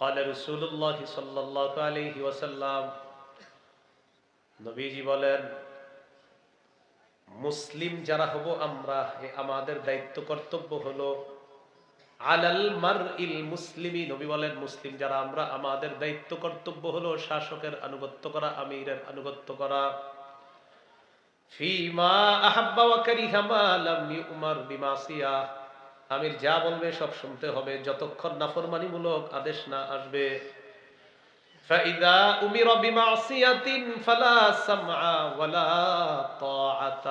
قال رسول الله صلى الله عليه وسلم নবীজি বলেন মুসলিম যারা হব আমরা এ আমাদের দায়িত্ব কর্তব্য হলো আলাল মার ইল মুসলিমি নবী বলেন মুসলিম যারা আমরা আমাদের দায়িত্ব কর্তব্য হলো শাসকের আনুগত্য করা আমিরের আনুগত্য করা ফিমা আহাব্বা ওয়া কারিহা মা লাম ইউমার বিমাসিয়া আমির যা বলবে সব শুনতে হবে যতক্ষণ নাফরমানিমূলক আদেশ না আসবে فإذا أمر بمعصية فلا سمع ولا طاعة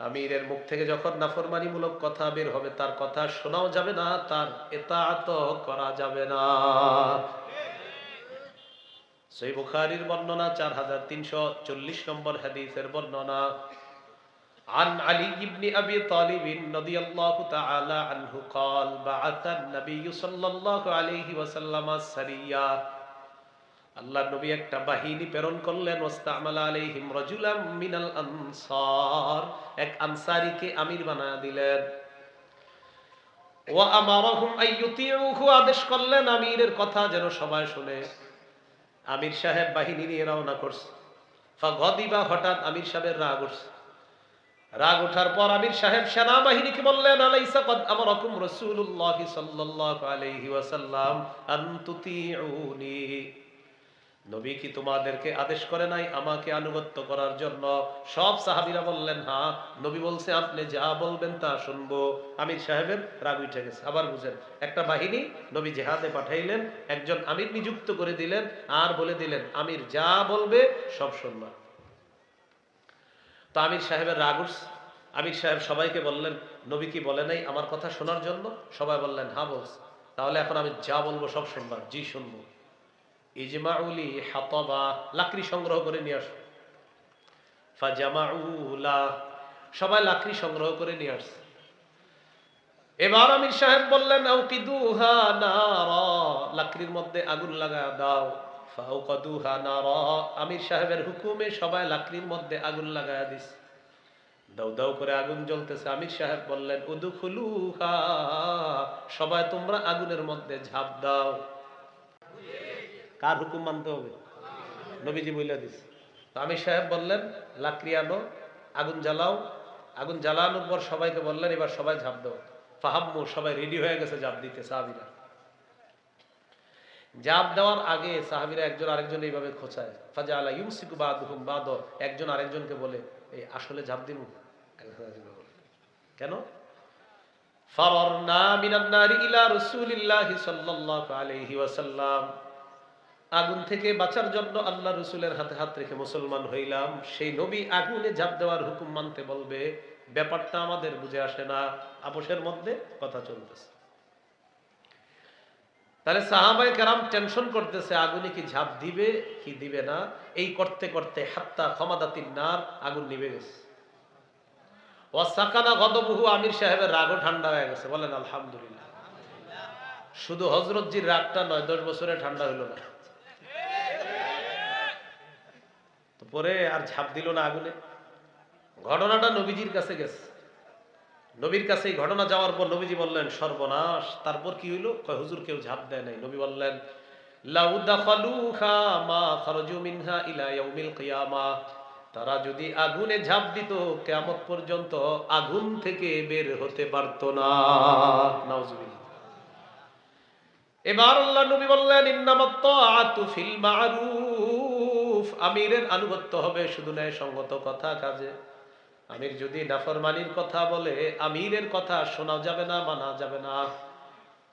আমিরের মুখ থেকে যখন নাফরমানিমূলক কথা বের হবে তার কথা শোনাও যাবে না তার এতাত করা যাবে না সেই বুখারির বর্ণনা চার হাজার তিনশো চল্লিশ নম্বর হাদিসের বর্ণনা عن علي بن أبي طالب رضي الله تعالى عنه قال بعث النبي صلى الله عليه وسلم سريا আল্লাহ নবী একটা বাহিনী প্রেরণ করলেন ওস্তামালা আলাইহিম রাজুলাম মিনাল আনসার এক আনসারীকে আমির বানায়া দিলেন ওয়া আমারহুম আইয়ুতিউহু আদেশ করলেন আমিরের কথা যেন সবাই শুনে আমির সাহেব বাহিনী নিয়ে রওনা করছে ফাগদিবা হঠাৎ আমির সাহেবের রাগ উঠছে রাগ ওঠার পর আমির সাহেব সেনাবাহিনীকে বললেন, আলাইসা কদ ওয়াসাল্লাম নবী কি তোমাদেরকে আদেশ করে নাই আমাকে আনুগত্য করার জন্য? সব বললেন হ্যাঁ নবী বলছে, আপনি যা বলবেন তা শুনব। আমির সাহেবের রাগ উঠে গেছে। আবার বুঝেন, একটা বাহিনী নবী জেহাদে পাঠাইলেন, একজন আমির নিযুক্ত করে দিলেন, আর বলে দিলেন, আমির যা বলবে সব শুনবা। তো আমির সাহেবের রাগ আমির সাহেব সবাইকে বললেন, নবী কি বলে নাই আমার কথা শোনার জন্য? সবাই বললেন হ্যাঁ বলছে। তাহলে এখন আমি যা বলব সব শুনবা জি শুনব। ইজমাউলি হাতবা, লাকড়ি সংগ্রহ করে নিয়ে আসো। ফাজামাউলা, সবাই লাকড়ি সংগ্রহ করে নিয়ে আসছে। এবার আমির সাহেব বললেন লাকড়ির মধ্যে আগুন লাগা দাও। আমির সাহেবের হুকুমে সবাই লাকড়ির মধ্যে আগুন লাগায়া দিস দাউ দাউ করে আগুন জ্বলতেছে। আমির সাহেব বললেন, উদুখুলুহা, সবাই তোমরা আগুনের মধ্যে ঝাঁপ দাও। কার হুকুম মানতে হবে? নবীজি বইলা দিস তো আমির সাহেব বললেন, লাকড়ি আনো, আগুন জ্বালাও। আগুন জ্বালানোর পর সবাইকে বললেন, এবার সবাই ঝাঁপ দাও। ফাহাম্মু সবাই রেডি হয়ে গেছে, ঝাঁপ দিতে সাহাবিরা জাপ দেওয়ার আগে সাহাবিরা একজন আরেকজন এইভাবে খোঁচায়। ফাজা আলা ইউসিকু বাদহুম বাদ একজন আরেকজনকে বলে, এই আসলে ঝাঁপ দিমু? কেন? মিনান নারি ইলা রাসূলিল্লাহি সাল্লাল্লাহু আলাইহি ওয়াসাল্লাম। আগুন থেকে বাঁচার জন্য আল্লাহ রসুলের হাতে হাত রেখে মুসলমান হইলাম। সেই নবী আগুনে ঝাঁপ দেওয়ার হুকুম মানতে বলবে। ব্যাপারটা আমাদের বুঝে আসে না। আপোষের মধ্যে কথা চলতেছে। তাহলে সাহাবাই কারাম টেনশন করতেছে, আগুনে কি ঝাঁপ দিবে, কি দিবে না? এই করতে করতে হাত্তা ক্ষমাদাতির নার আগুন নিভে গেছে। ওয়াসাকানা আমির সাহেবের রাগও ঠান্ডা হয়ে গেছে, বলেন আলহামদুলিল্লাহ। শুধু হজরতজির রাগটা নয়, দশ বছরে ঠান্ডা হইল না। পরে আর ঝাঁপ দিল না আগুনে। ঘটনাটা নবীজির কাছে গেছে। নবীর কাছে এই ঘটনা যাওয়ার পর নবীজি বললেন, সর্বনাশ। তারপর কি হইল? কয়, হুজুর কেউ ঝাঁপ দেয় নাই। নবী বললেন তারা যদি আগুনে ঝাঁপ দিত, কিয়ামত পর্যন্ত আগুন থেকে বের হতে পারত না। এবার নবী বললেন আমিরের আনুগত্য হবে শুধু ন্যায় সঙ্গত কথা কাজে। আমির যদি নাফরমানির কথা বলে, আমিরের কথা শোনা যাবে না মানা যাবে না।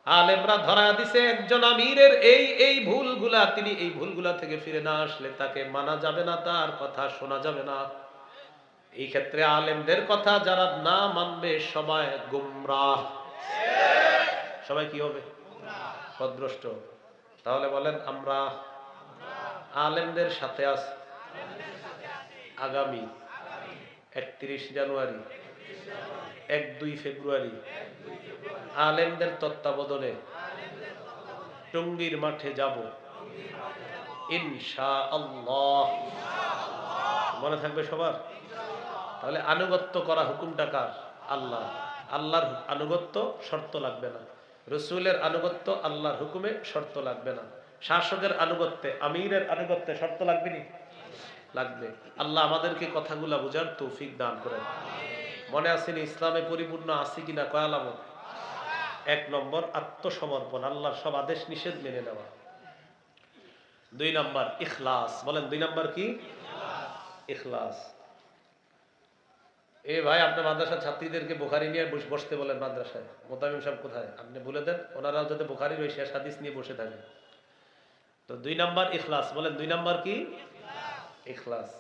আলেমরা ধরা দিছে একজন আমিরের, এই এই ভুলগুলা, তিনি এই ভুলগুলা থেকে ফিরে না আসলে তাকে মানা যাবে না, তার কথা শোনা যাবে না। এই ক্ষেত্রে আলেমদের কথা যারা না মানবে, সবাই গুমরাহ সবাই কি হবে? পদভ্রষ্ট। তাহলে বলেন, আমরা আলেমদের সাথে আছি। আগামী। একত্রিশ জানুয়ারি এক দুই ফেব্রুয়ারি, আলেমদের তত্ত্বাবধানে টঙ্গীর মাঠে যাব। ইনশা আল্লাহ মনে থাকবে সবার? তাহলে আনুগত্য করা হুকুমটা কার? আল্লাহ। আল্লাহর আনুগত্য শর্ত লাগবে না। রসুলের আনুগত্য আল্লাহর হুকুমে শর্ত লাগবে না। শাসকের আনুগত্যে, আমিরের আনুগত্যে শর্ত লাগবে নি? লাগবে। আল্লাহ আমাদেরকে কথাগুলা বুঝার তৌফিক দান করেন। মনে আসেনি ইসলামে পরিপূর্ণ আছি কিনা? কয়ালাম এক নম্বর, আত্মসমর্পণ, আল্লাহর সব আদেশ নিষেধ মেনে নেওয়া। দুই নম্বর, ইখলাস। বলেন, দুই নম্বর কি? ইখলাস। এ ভাই আপনার মাদ্রাসার ছাত্রীদেরকে বোখারি নিয়ে বস- বসতে বলেন মাদ্রাসায়। মোতামিম সাহেব কোথায়? আপনি বলে দেন ওনারাও যাতে বোখারির ওই শেষ হাদিস নিয়ে বসে থাকে। তো দুই নাম্বার, ইখলাস। বলেন, দুই নাম্বার কি? ইখলাস।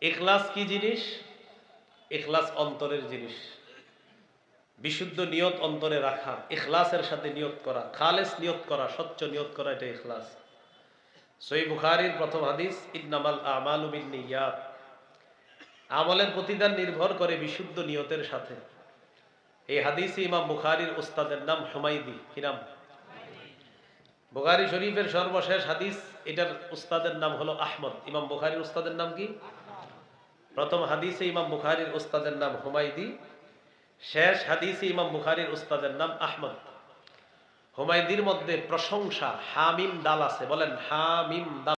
ইখলাস কি জিনিস? ইখলাস অন্তরের জিনিস। বিশুদ্ধ নিয়ত অন্তরে রাখা, ইখলাসের সাথে নিয়ত করা, খালেস নিয়ত করা, স্বচ্ছ নিয়ত করা, এটা ইখলাস। সই বুখারির প্রথম হাদিস, ইন্নামাল আমালু বিন্নিয়াত। আমলের প্রতিদান নির্ভর করে বিশুদ্ধ নিয়তের সাথে। এই হাদিসে ইমাম বুখারির উস্তাদের নাম হুমাইদি কি নাম? বুখারি শরীফের সর্বশেষ হাদিস, এটার উস্তাদের নাম হলো আহমদ। ইমাম বুখারির উস্তাদের নাম কি? প্রথম হাদিসে ইমাম বুখারির উস্তাদের নাম হুমাইদি শেষ হাদিসে ইমাম বুখারির উস্তাদের নাম আহমদ। হুমায়দির মধ্যে প্রশংসা হামিম দাল আছে। বলেন হামিম দাল।